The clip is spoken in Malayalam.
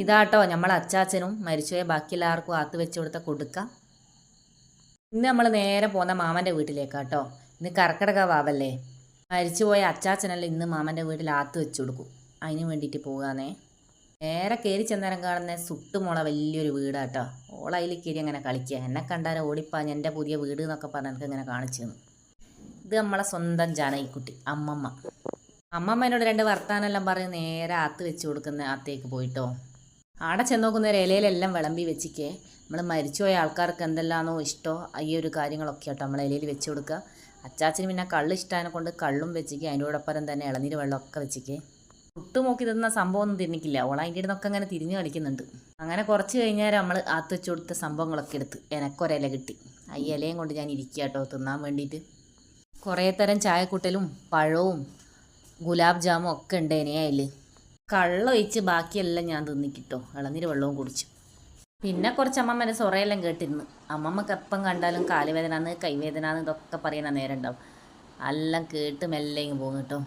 ഇതാട്ടോ നമ്മൾ അച്ചാച്ചനും മരിച്ചുപോയ ബാക്കി എല്ലാവർക്കും ആത്ത് വെച്ച് കൊടുത്ത കൊടുക്ക. ഇന്ന് നമ്മൾ നേരെ പോകുന്ന മാമന്റെ വീട്ടിലേക്കാട്ടോ. ഇന്ന് കർക്കിടക വാവല്ലേ. മരിച്ചുപോയ അച്ചാച്ചനല്ല ഇന്ന് മാമന്റെ വീട്ടിൽ ആത്ത് വെച്ച് കൊടുക്കും. അതിന് വേണ്ടിയിട്ട് പോകാന്നേ. നേരെ കയറി ചെന്നേരം കാണുന്ന സുട്ടുമുള വലിയൊരു വീടാട്ടോ. ഓളയിൽ കയറി അങ്ങനെ കളിക്കുക എന്നെ കണ്ടാൽ ഓടിപ്പാഞ്ഞ് എന്റെ പുതിയ വീട് എന്നൊക്കെ പറഞ്ഞ് എനിക്ക് ഇങ്ങനെ കാണിച്ചു തന്നു. ഇത് നമ്മളെ സ്വന്തം ജാനകിക്കുട്ടി അമ്മമ്മ. അമ്മമ്മ എന്നോട് രണ്ട് വർത്താനെല്ലാം പറഞ്ഞ് നേരെ ആത്ത് വെച്ച് കൊടുക്കുന്ന ആത്തേക്ക് പോയിട്ടോ. ആടെ ചെന്ന് നോക്കുന്ന ഒരു ഇലയിലെല്ലാം വിളമ്പി വെച്ചിക്കേ നമ്മൾ മരിച്ചുപോയ ആൾക്കാർക്ക് എന്തെല്ലാന്നോ ഇഷ്ടമോ ഈ ഒരു കാര്യങ്ങളൊക്കെ കേട്ടോ നമ്മൾ ഇലയിൽ വെച്ച് കൊടുക്കുക. അച്ചാച്ചന് പിന്നെ കള്ള് ഇഷ്ടമായതിനെ കൊണ്ട് കള്ളും വെച്ചിക്കേ അതിന്റെ കൂടൊപ്പം തന്നെ ഇളനീര് വെള്ളമൊക്കെ വെച്ചിക്കേ ഒട്ടും നോക്കി തിന്ന സംഭവം ഒന്നും തിന്നിക്കില്ല ഓൾ അതിന്റെ ഇടുന്നൊക്കെ അങ്ങനെ തിരിഞ്ഞ് കളിക്കുന്നുണ്ട്. അങ്ങനെ കുറച്ച് കഴിഞ്ഞാൽ നമ്മൾ ആത്ത് വെച്ച് കൊടുത്ത സംഭവങ്ങളൊക്കെ എടുത്ത് എനക്കൊരില കിട്ടി. ആ ഇലയും കൊണ്ട് ഞാൻ ഇരിക്കുക കേട്ടോ തിന്നാൻ വേണ്ടിയിട്ട്. കുറേ തരം ചായക്കൂട്ടലും പഴവും ഗുലാബ് ജാമും ഒക്കെ ഉണ്ട് അതിൽ കള്ളൊഴിച്ച് ബാക്കിയെല്ലാം ഞാൻ തിന്നിക്കിട്ടോ. ഇളനീര് വെള്ളവും കുടിച്ചു. പിന്നെ കുറച്ച് അമ്മമ്മേന്റെ സൊറയെല്ലാം കേട്ടിരുന്നു. അമ്മമ്മക്ക് എപ്പം കണ്ടാലും കാലുവേദന കൈവേദന ഇതൊക്കെ പറയണ നേരം ഉണ്ടാവും. എല്ലാം കേട്ട് മെല്ലെ പോകും കേട്ടോ.